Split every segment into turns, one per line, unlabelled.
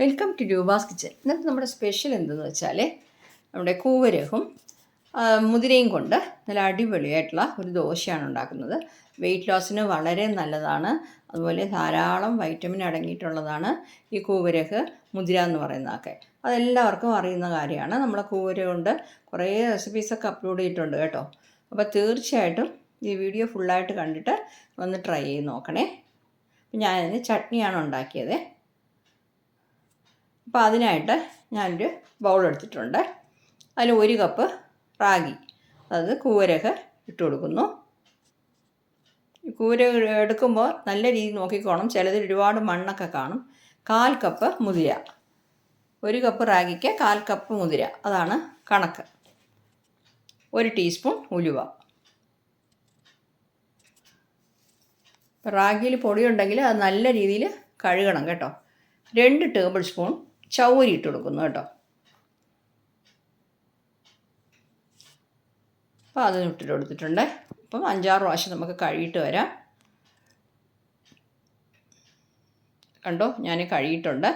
Welcome to Roopa's kitchen ഇന്നത്തെ നമ്മുടെ special എന്തെന്ന് വെച്ചാൽ നമ്മുടെ കൂവരഹും മുതിരയും കൊണ്ട് നല്ല അടിപൊളിയായിട്ടുള്ള ഒരു ദോശയാണ് ഉണ്ടാക്കുന്നത്. വെയിറ്റ് ലോസിന് വളരെ നല്ലതാണ്. അതുപോലെ ധാരാളം വൈറ്റമിൻ അടങ്ങിയിട്ടുള്ളതാണ് ഈ കൂവരഹ് മുതിര എന്ന് പറയുന്നതൊക്കെ. അതെല്ലാവർക്കും അറിയുന്ന കാര്യമാണ്. നമ്മൾ കൂവര കൊണ്ട് കുറേ റെസിപ്പീസൊക്കെ അപ്ലോഡ് ചെയ്തിട്ടുണ്ട് കേട്ടോ. അപ്പോൾ തീർച്ചയായിട്ടും ഈ വീഡിയോ ഫുള്ളായിട്ട് കണ്ടിട്ട് ഒന്ന് ട്രൈ ചെയ്ത് നോക്കണേ. അപ്പം ഞാനതിന് ചട്നിയാണ് ഉണ്ടാക്കിയത്. അപ്പോൾ അതിനായിട്ട് ഞാനൊരു ബൗൾ എടുത്തിട്ടുണ്ട്. അതിൽ ഒരു കപ്പ് റാഗി അതായത് കൂവരക ഇട്ട് കൊടുക്കുന്നു. കൂര എടുക്കുമ്പോൾ നല്ല രീതിയിൽ നോക്കിക്കോണം. ചിലതിൽ ഒരുപാട് മണ്ണൊക്കെ കാണും. കാൽ കപ്പ് മുതിര. ഒരു കപ്പ് റാഗിക്ക് കാൽ കപ്പ് മുതിര. അതാണ് കണക്ക്. ഒരു ടീസ്പൂൺ ഉലുവ. റാഗിയിൽ പൊടിയുണ്ടെങ്കിൽ അത് നല്ല രീതിയിൽ കഴുകണം കേട്ടോ. രണ്ട് ടേബിൾ സ്പൂൺ ചൗരി ഇട്ട് കൊടുക്കുന്നു കേട്ടോ. അപ്പോൾ അത് ഇട്ടിട്ട് കൊടുത്തിട്ടുണ്ട്. അപ്പം അഞ്ചാറ് പ്രാവശ്യം നമുക്ക് കഴുകിയിട്ട് വരാം. കണ്ടോ? ഞാൻ കഴുകിയിട്ടുണ്ട്.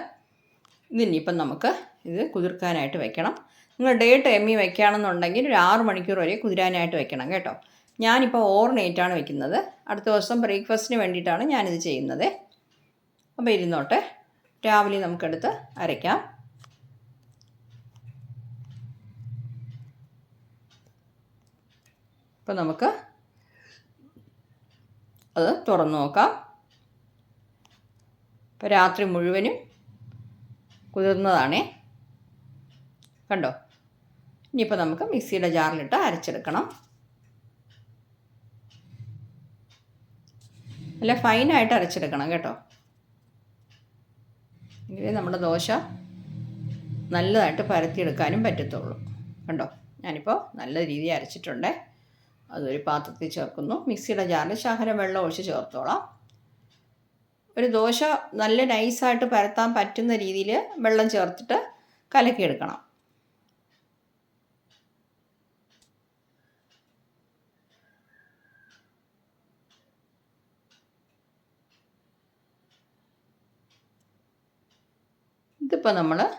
ഇതിനിപ്പം നമുക്ക് ഇത് കുതിർക്കാനായിട്ട് വെക്കണം. നിങ്ങൾ ഡേ ടൈമിൽ വെക്കുകയാണെന്നുണ്ടെങ്കിൽ ഒരു ആറ് മണിക്കൂർ വരെ കുതിരാനായിട്ട് വെക്കണം കേട്ടോ. ഞാനിപ്പോൾ ഓവർനൈറ്റാണ് വെക്കുന്നത്. അടുത്ത ദിവസം ബ്രേക്ക്ഫാസ്റ്റിന് വേണ്ടിയിട്ടാണ് ഞാനിത് ചെയ്യുന്നത്. അപ്പോൾ ഇരുന്നോട്ടെ. രാവിലെ നമുക്കെടുത്ത് അരയ്ക്കാം. അപ്പോൾ നമുക്ക് അത് തുറന്നു നോക്കാം. ഇപ്പോൾ രാത്രി മുഴുവനും കുതിർന്നതാണേ. കണ്ടോ? ഇനിയിപ്പോൾ നമുക്ക് മിക്സിയുടെ ജാറിലിട്ട് അരച്ചെടുക്കണം. നല്ല ഫൈനായിട്ട് അരച്ചെടുക്കണം കേട്ടോ. എങ്കിലേ നമ്മുടെ ദോശ നല്ലതായിട്ട് പരത്തിയെടുക്കാനും പറ്റത്തുള്ളൂ. കണ്ടോ? ഞാനിപ്പോൾ നല്ല രീതിയിൽ അരച്ചിട്ടുണ്ട്. അതൊരു പാത്രത്തിൽ ചേർക്കുന്നു. മിക്സിയുടെ ജാറിൽ ശകലം വെള്ളം ഒഴിച്ച് ചേർത്തോളാം. ഒരു ദോശ നല്ല നൈസായിട്ട് പരത്താൻ പറ്റുന്ന രീതിയിൽ വെള്ളം ചേർത്തിട്ട് കലക്കിയെടുക്കണം. ഇതിപ്പോൾ നമ്മൾ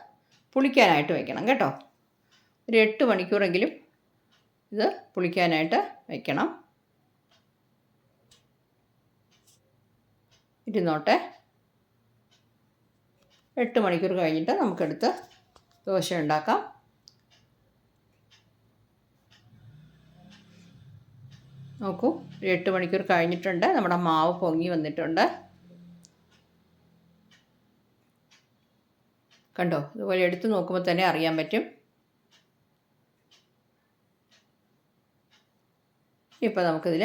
പുളിക്കാനായിട്ട് വെക്കണം കേട്ടോ. ഒരു എട്ട് മണിക്കൂറെങ്കിലും ഇത് പുളിക്കാനായിട്ട് വെക്കണം. ഇരുന്നോട്ടെ. എട്ട് മണിക്കൂർ കഴിഞ്ഞിട്ട് നമുക്കെടുത്ത് ദോശ ഉണ്ടാക്കാം. നോക്കൂ ഒരു എട്ട് മണിക്കൂർ കഴിഞ്ഞിട്ടുണ്ട്. നമ്മുടെ മാവ് പൊങ്ങി വന്നിട്ടുണ്ട്. കണ്ടോ? ഇതുപോലെ എടുത്തു നോക്കുമ്പോൾ തന്നെ അറിയാൻ പറ്റും. ഇപ്പോൾ നമുക്കിതിൽ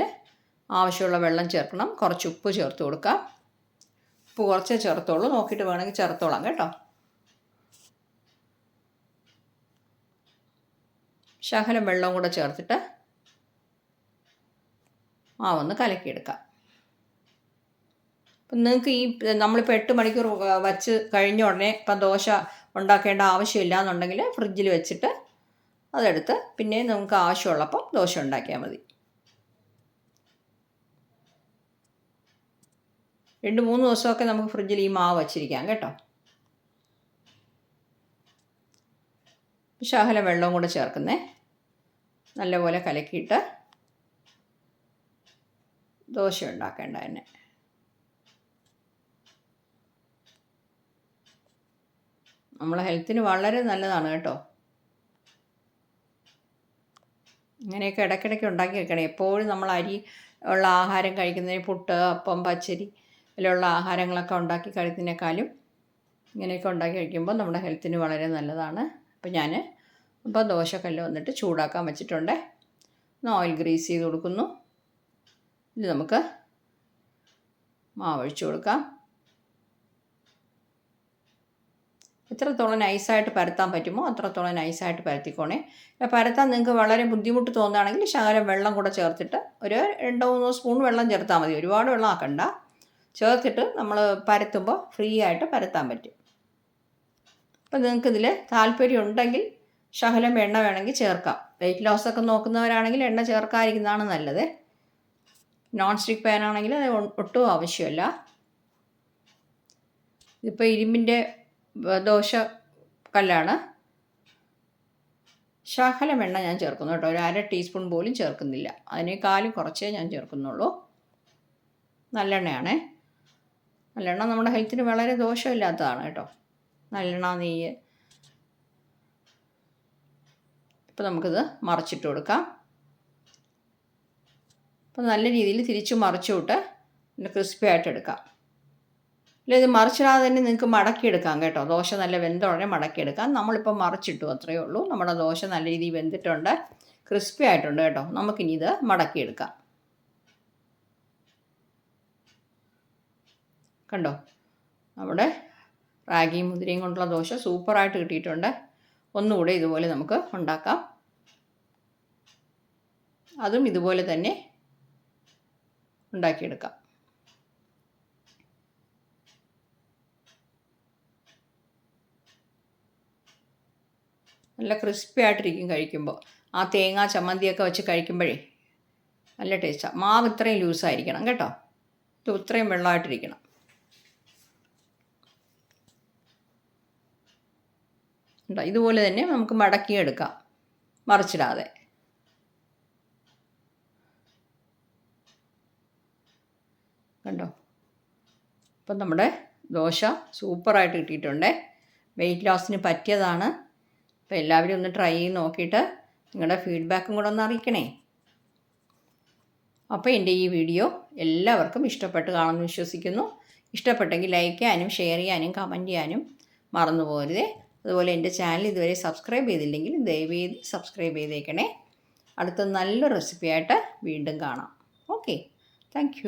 ആവശ്യമുള്ള വെള്ളം ചേർക്കണം. കുറച്ച് ഉപ്പ് ചേർത്ത് കൊടുക്കാം. ഉപ്പ് കുറച്ചേ ചേർത്തോളൂ നോക്കിയിട്ട് വേണമെങ്കിൽ ചേർത്തോളാം കേട്ടോ. ശകലം വെള്ളവും കൂടെ ചേർത്തിട്ട് മാവൊന്ന് കലക്കിയെടുക്കാം. അപ്പം നിങ്ങൾക്ക് ഈ നമ്മളിപ്പോൾ എട്ട് മണിക്കൂർ വച്ച് കഴിഞ്ഞ ഉടനെ ഇപ്പം ദോശ ഉണ്ടാക്കേണ്ട ആവശ്യമില്ല എന്നുണ്ടെങ്കിൽ ഫ്രിഡ്ജിൽ വെച്ചിട്ട് അതെടുത്ത് പിന്നെ നമുക്ക് ആവശ്യമുള്ളപ്പം ദോശ ഉണ്ടാക്കിയാൽ മതി. രണ്ട് മൂന്ന് ദിവസമൊക്കെ നമുക്ക് ഫ്രിഡ്ജിൽ ഈ മാവ് വച്ചിരിക്കാം കേട്ടോ. ശകലം വെള്ളവും കൂടെ ചേർക്കുന്നേ. നല്ലപോലെ കലക്കിയിട്ട് ദോശ ഉണ്ടാക്കേണ്ട തന്നെ. നമ്മളെ ഹെൽത്തിന് വളരെ നല്ലതാണ് കേട്ടോ. ഇങ്ങനെയൊക്കെ ഇടയ്ക്കിടയ്ക്ക് ഉണ്ടാക്കി വെക്കണം. എപ്പോഴും നമ്മൾ അരി ഉള്ള ആഹാരം കഴിക്കുന്നതിന് പുട്ട് അപ്പം പച്ചരി ഇതിലുള്ള ആഹാരങ്ങളൊക്കെ ഉണ്ടാക്കി കഴിക്കുന്നതിനേക്കാളും ഇങ്ങനെയൊക്കെ ഉണ്ടാക്കി കഴിക്കുമ്പോൾ നമ്മുടെ ഹെൽത്തിന് വളരെ നല്ലതാണ്. അപ്പോൾ ഞാൻ ഇപ്പോൾ ദോശക്കല്ല് വന്നിട്ട് ചൂടാക്കാൻ വെച്ചിട്ടുണ്ട്. ഒന്ന് ഓയിൽ ഗ്രീസ് ചെയ്ത് കൊടുക്കുന്നു. ഇത് നമുക്ക് മാവൊഴിച്ച് കൊടുക്കാം. എത്രത്തോളം നൈസായിട്ട് പരത്താൻ പറ്റുമോ അത്രത്തോളം നൈസായിട്ട് പരത്തിക്കോണേ. പരത്താൻ നിങ്ങൾക്ക് വളരെ ബുദ്ധിമുട്ട് തോന്നുകയാണെങ്കിൽ ശകലം വെള്ളം കൂടെ ചേർത്തിട്ട് ഒരു രണ്ടോ മൂന്നോ സ്പൂൺ വെള്ളം ചേർത്താൽ മതി. ഒരുപാട് വെള്ളം ആക്കണ്ട. ചേർത്തിട്ട് നമ്മൾ പരത്തുമ്പോൾ ഫ്രീ ആയിട്ട് പരത്താൻ പറ്റും. അപ്പം നിങ്ങൾക്കിതിൽ താല്പര്യം ഉണ്ടെങ്കിൽ ശകലം എണ്ണ വേണമെങ്കിൽ ചേർക്കാം. വെയിറ്റ് ലോസ് ഒക്കെ നോക്കുന്നവരാണെങ്കിൽ എണ്ണ ചേർക്കാതിരിക്കുന്നതാണ് നല്ലത്. നോൺ സ്റ്റിക്ക് പാൻ ആണെങ്കിൽ അത് ഒട്ടും ആവശ്യമല്ല. ഇതിപ്പോൾ ഇരുമ്പിന്റെ ദോശ കല്ലാണ്. ശകലം എണ്ണ ഞാൻ ചേർക്കുന്നു കേട്ടോ. ഒരു അര ടീസ്പൂൺ പോലും ചേർക്കുന്നില്ല. അതിനേക്കാളും കുറച്ചേ ഞാൻ ചേർക്കുന്നുള്ളൂ. നല്ലെണ്ണയാണേ. നല്ലെണ്ണ നമ്മുടെ ഹെൽത്തിന് വളരെ ദോഷമില്ലാത്തതാണ് കേട്ടോ. നല്ലെണ്ണ നെയ്യ്. ഇപ്പോൾ നമുക്കിത് മറിച്ചിട്ട് കൊടുക്കാം. അപ്പോൾ നല്ല രീതിയിൽ തിരിച്ചു മറിച്ചു വിട്ട് ക്രിസ്പി ആയിട്ട് എടുക്കാം. ഇല്ല ഇത് മറിച്ചിടാതെ തന്നെ നിങ്ങൾക്ക് മടക്കിയെടുക്കാം കേട്ടോ. ദോശ നല്ല വെന്ത ഉടനെ മടക്കിയെടുക്കാം. നമ്മളിപ്പോൾ മറിച്ചിട്ടു അത്രയേ ഉള്ളൂ. നമ്മുടെ ദോശ നല്ല രീതിയിൽ വെന്തിട്ടുണ്ട്. ക്രിസ്പി ആയിട്ടുണ്ട് കേട്ടോ. നമുക്കിനി ഇത് മടക്കിയെടുക്കാം. കണ്ടോ? നമ്മുടെ റാഗിയും മുതിരയും കൊണ്ടുള്ള ദോശ സൂപ്പറായിട്ട് കിട്ടിയിട്ടുണ്ട്. ഒന്നുകൂടെ ഇതുപോലെ നമുക്ക് ഉണ്ടാക്കാം. അതും ഇതുപോലെ തന്നെ ഉണ്ടാക്കിയെടുക്കാം. നല്ല ക്രിസ്പി ആയിട്ടിരിക്കും കഴിക്കുമ്പോൾ ആ തേങ്ങ ചമ്മന്തിയൊക്കെ വെച്ച് കഴിക്കുമ്പോഴേ നല്ല ടേസ്റ്റാണ് മാവ് ഇത്രയും ലൂസായിരിക്കണം കേട്ടോ. ഇത് ഇത്രയും വെള്ളമായിട്ടിരിക്കണം കേട്ടോ ഇതുപോലെ തന്നെ നമുക്ക് മടക്കിയെടുക്കാം മറിച്ചിടാതെ. കണ്ടോ? അപ്പം നമ്മുടെ ദോശ സൂപ്പറായിട്ട് കിട്ടിയിട്ടുണ്ട്. വെയിറ്റ് ലോസിന് പറ്റിയതാണ്. അപ്പോൾ എല്ലാവരും ഒന്ന് ട്രൈ ചെയ്ത് നോക്കിയിട്ട് നിങ്ങളുടെ ഫീഡ്ബാക്കും കൂടെ ഒന്ന് അറിയിക്കണേ. അപ്പോൾ എന്റെ ഈ വീഡിയോ എല്ലാവർക്കും ഇഷ്ടപ്പെട്ട് കാണുമെന്ന് വിശ്വസിക്കുന്നു. ഇഷ്ടപ്പെട്ടെങ്കിൽ ലൈക്ക് ചെയ്യാനും ഷെയർ ചെയ്യാനും കമന്റ് ചെയ്യാനും മറന്നു പോകരുതേ. അതുപോലെ എന്റെ ചാനൽ ഇതുവരെ സബ്സ്ക്രൈബ് ചെയ്തില്ലെങ്കിൽ ദയവേത് സബ്സ്ക്രൈബ് ചെയ്തേക്കണേ. അടുത്ത നല്ല റെസിപ്പിയായിട്ട് വീണ്ടും കാണാം. Okay thank